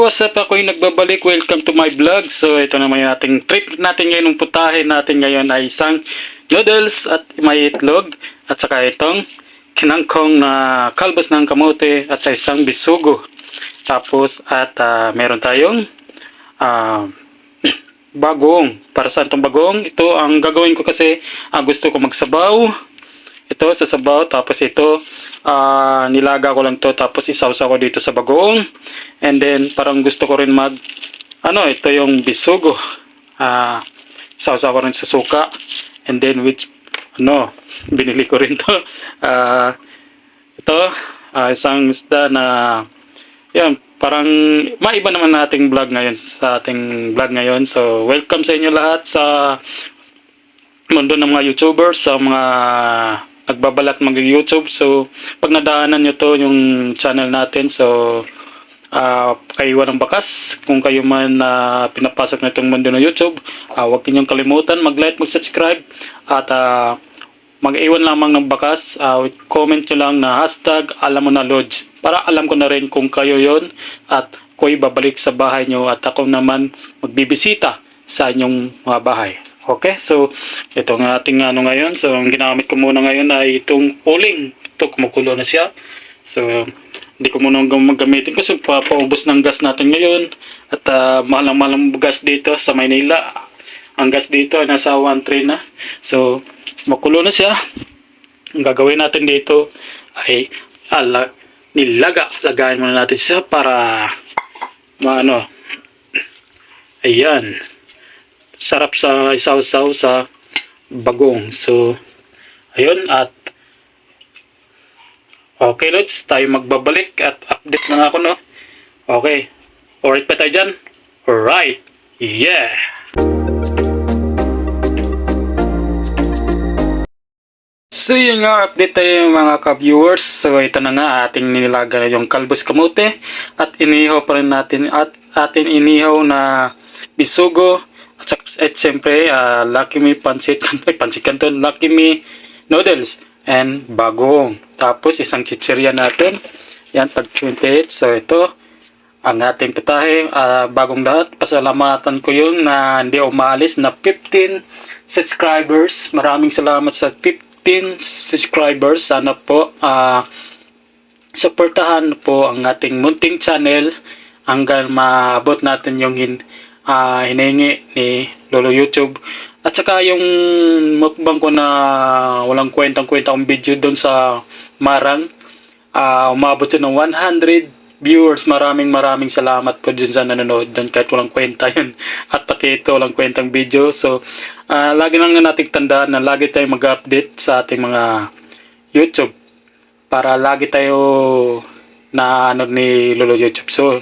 What's up? Ako yung nagbabalik. Welcome to my vlog. So, ito naman yung ating trip natin ngayon. Yung putahe natin ngayon ay isang noodles at may itlog. At saka itong kinangkong na kalbos ng kamote at sa isang bisugo. Tapos, at ah, meron tayong ah, bagong. Para saan itong bagong? Ito, ang gagawin ko kasi, ah, gusto ko magsabaw. Ito, sa sabaw. Tapos ito, ah, nilaga ko lang to Tapos isawsaw ko dito sa bagoong. And then, parang gusto ko rin mag, ano, ito yung bisugo. Ah, isawsaw ko rin sa suka. And then, which, ano, binili ko rin to. Ah, ito, ah, isang isda na, yan, parang maiba naman nating vlog ngayon sa ating vlog ngayon. So, welcome sa inyo lahat sa mundo ng mga YouTubers, sa mga nagbabalak mag-YouTube. So, pag nadaanan nyo to yung channel natin, so, ah kaiwan ng bakas. Kung kayo man na pinapasok na itong mundo ng YouTube, ah huwag ninyong kalimutan mag-like, mag-subscribe, at ah, mag-iwan lamang ng bakas. ah comment nyo lang na hashtag alam mo na Lodge. Para alam ko na rin kung kayo yon at ko'y babalik sa bahay nyo at ako naman magbibisita sa inyong mga bahay. Okay, so ito ang ating ano ngayon. So ang ginamit ko muna ngayon ay itong uling. Ito kumukulo na siya. So hindi ko muna hanggang maggamitin kasi papaubos ng gas natin ngayon. At uh, ang mahal ang gas dito sa Maynila. Ang gas dito nasa 1.3 na. So makulo na siya. Ang gagawin natin dito ay ala, nilaga. Lagayin muna natin siya para maano. Ayan sarap sa isaw-saw sa bagong. So, ayun at okay lods, tayo magbabalik at update na ako no. Okay, alright pa tayo dyan? Alright, yeah! So yun nga, update tayo mga ka-viewers. So ito na nga, ating nilaga na yung kalbos kamote at inihaw pa rin natin at atin inihaw na bisugo at, at siyempre ah, Lucky Me Pansit ay Pansit Canton, Lucky Me Noodles and bagong. Tapos isang chichirya natin. Yan, tag 28. So ito, ang ating putahe, ah, bagong lahat. Pasalamatan ko yun na hindi umalis na 15 subscribers. Maraming salamat sa 15 subscribers. Sana po ah, supportahan po ang ating munting channel hanggang maabot natin yung hin, ah, hinihingi ni Lolo YouTube. At saka yung mukbang ko na walang kwentang-kwenta kong video doon sa Marang, ah, umabot siya ng 100 viewers. Maraming maraming salamat po dun sa nanonood doon kahit walang kwenta yun. At pati ito walang kwentang video. So, ah, lagi lang na nating tandaan na lagi tayong mag-update sa ating mga YouTube para lagi tayo na ano ni Lolo YouTube. So,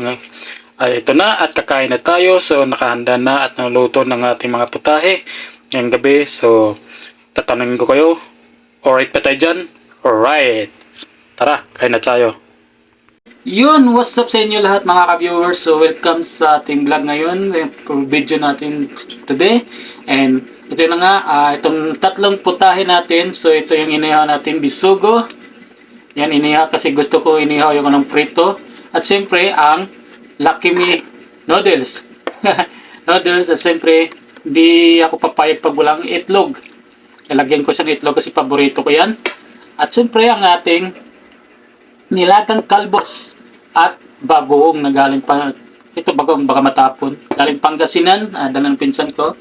ay ito na at kakain na tayo. So, nakahanda na at naluto ng ating mga putahe ngayong gabi. So, tatanungin ko kayo. Alright pa tayo dyan? Alright. Tara, kain na tayo. Yun, what's up sa inyo lahat mga ka-viewers? So, welcome sa ating vlog ngayon, video natin today. And ito na nga, ah, itong tatlong putahe natin. So, ito yung inihaw natin, bisugo. Yan, inihaw kasi gusto ko inihaw yung anong prito. At siyempre, ang Lucky Me Noodles. noodles, at siyempre, di ako papayag pag walang itlog. Lalagyan ko siya ng itlog kasi paborito ko yan. At siyempre, ang ating nilagang kalbos at bagoong na galing pa ito bagoong baka matapon galing Pangasinan uh, dala ng pinsan ko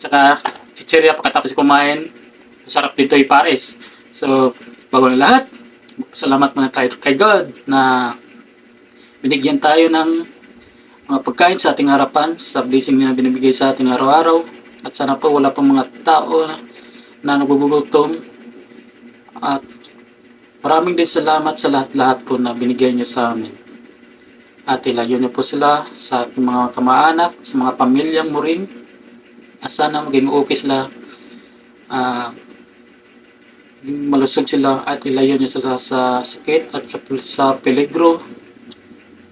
tsaka chichirya pagkatapos kumain sarap dito ay pares so bago na lahat salamat muna tayo kay God na binigyan tayo ng mga pagkain sa ating harapan sa blessing na binibigay sa ating araw-araw at sana po wala pang mga tao na, na nagugutom at Maraming din salamat sa lahat-lahat po na binigay niyo sa amin. At ilayo niyo po sila sa ating mga kamaanak, sa mga pamilyang mo rin. At sana maging okay sila. maging malusog sila at ilayo niyo sila sa sakit at sa peligro.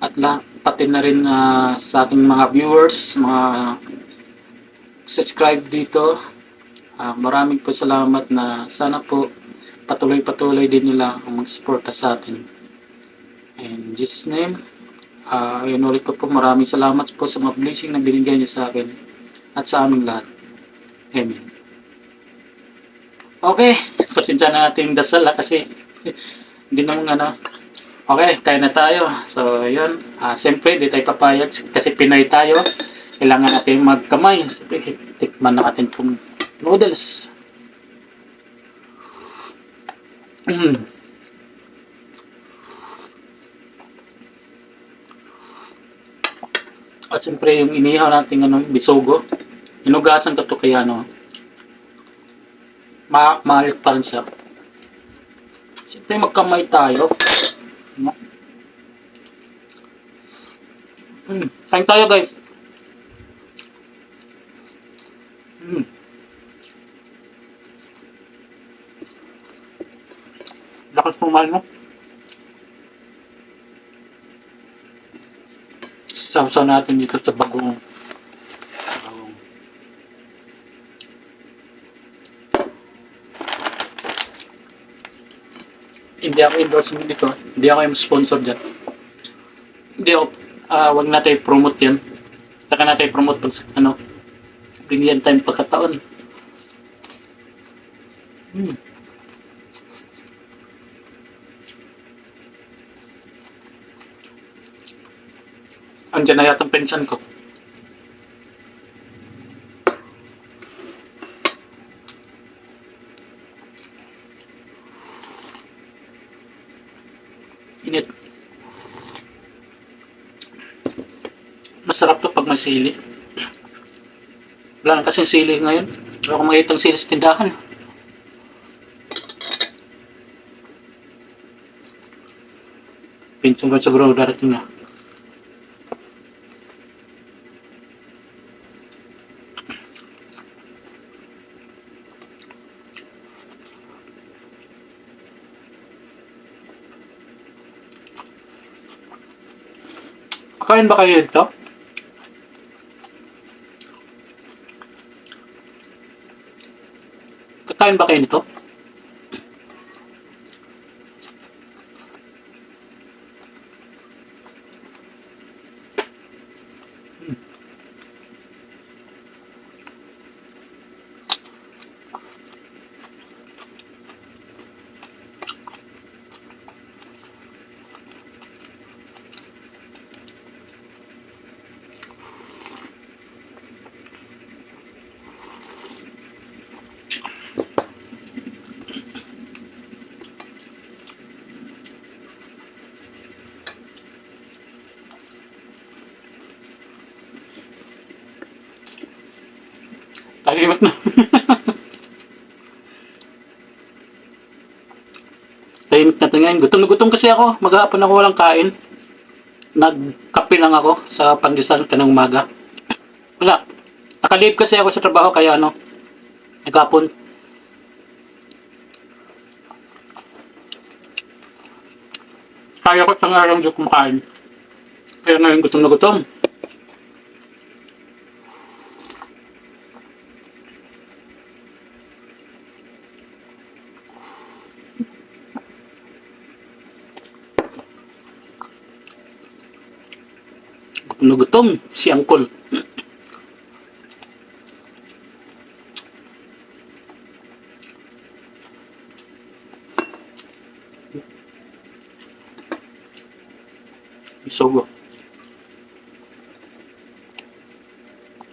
At la, pati na rin ah, sa ating mga viewers, mga subscribe dito. Ah, maraming po salamat na sana po patuloy-patuloy din nila ang mag-suporta sa atin. In Jesus' name, Ah, yun ulit ko po maraming salamat po sa mga blessing na binigay niyo sa akin at sa aming lahat. Amen. Okay, pasensya na natin dasal kasi hindi naman ano. Okay, tayo na tayo. So, yun. Ah, Siyempre, di tayo papayag kasi Pinoy tayo. Kailangan natin magkamay. Tikman natin itong noodles. Mm. At siyempre yung inihaw natin ano, bisugo. Inugasan ko to kaya ano. Ma maalit pa rin siya. Siyempre magkamay tayo. Hmm. Kain tayo guys. Hmm. Lakas pumal no? Sausaw natin dito sa bagong hindi ako endorsement dito. Hindi ako yung sponsor dyan. Hindi ako, ah wag natin i-promote yan. Saka natin i-promote pag, ano, bigyan tayong pagkataon. Hmm. Andiyan na yata ang pension ko. Init. Masarap to pag may sili. Wala na kasing sili ngayon. Wala akong makitang sili sa tindahan. Pinsan ko siguro darating na. Kain ba kayo dito? Kakain ba kayo nito? Hmm. Tahimik na. Tahimik na to ngayon. Gutom na gutom kasi ako. Maghapon ako walang kain. Nagkape lang ako sa pandesal kanang umaga. Wala. Nakalib kasi ako sa trabaho kaya ano. Naghapon. Kaya ko sa araw hindi kumakain. Kaya ngayon gutom na gutom. Gutom na gutom. Si Angkol. Isugo.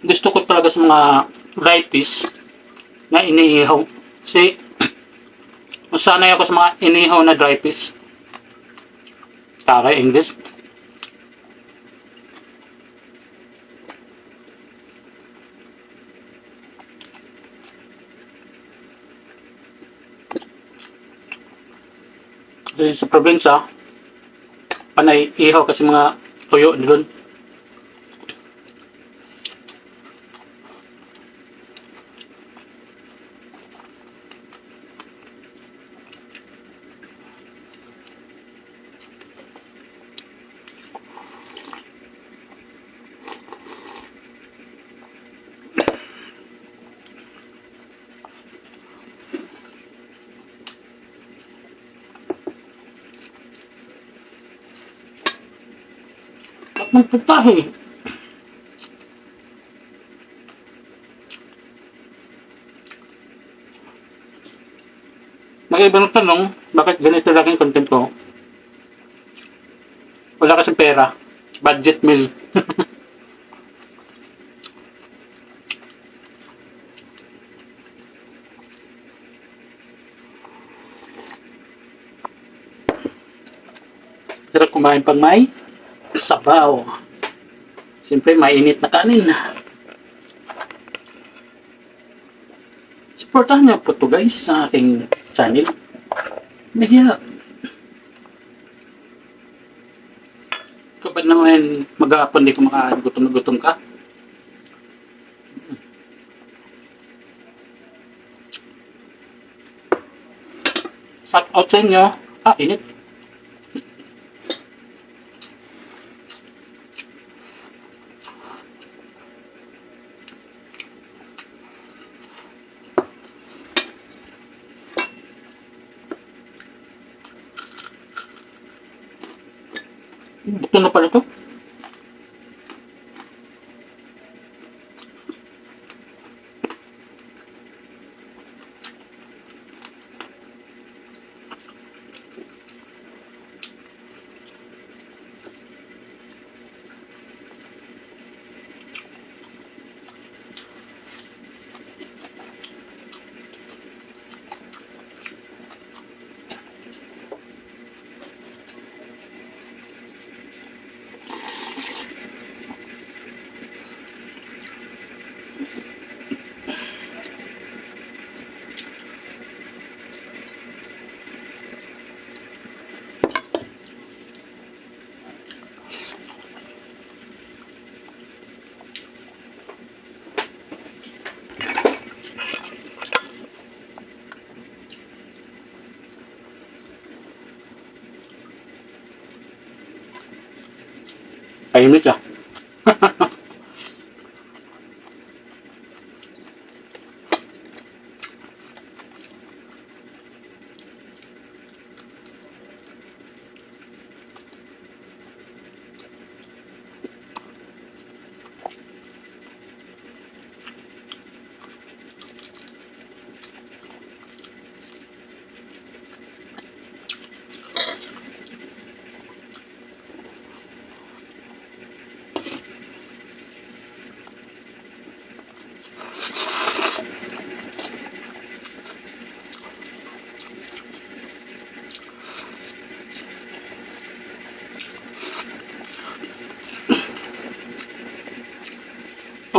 Gusto ko talaga sa mga varieties na iniihaw. Kasi masanay ako sa mga inihaw na dry fish. Tara, English. Kasi sa probinsya, panay ihaw kasi mga tuyo doon. Ng putahe. May ibang tanong, bakit ganito lang yung content ko? Wala kasi pera. Budget meal. Sarap kumain pang may sabaw. Siyempre, mainit na kanin. Supportahan niyo po to guys sa aking channel. Nahiya. Kapag naman maghapon di ka makagutom na gutom ka. Shout out sa inyo. Ah, init. Buto na pala to. Tahimik ah.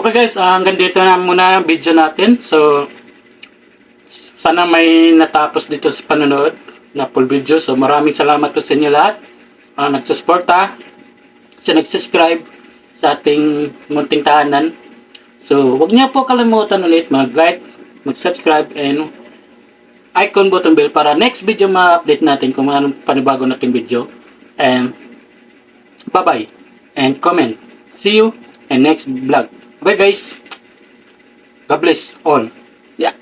Okay guys, ah, hanggang dito na muna ang video natin. So, sana may natapos dito sa panonood na full video. So, maraming salamat po sa inyo lahat. Uh, nagsusuporta, sa nag-subscribe sa ating munting tahanan. So, huwag niyo po kalimutan ulit mag-like, mag-subscribe, and icon button bell para next video ma-update natin kung anong panibago nating video. And, bye-bye. And comment. See you in next vlog. Bye guys. God bless all. Yeah.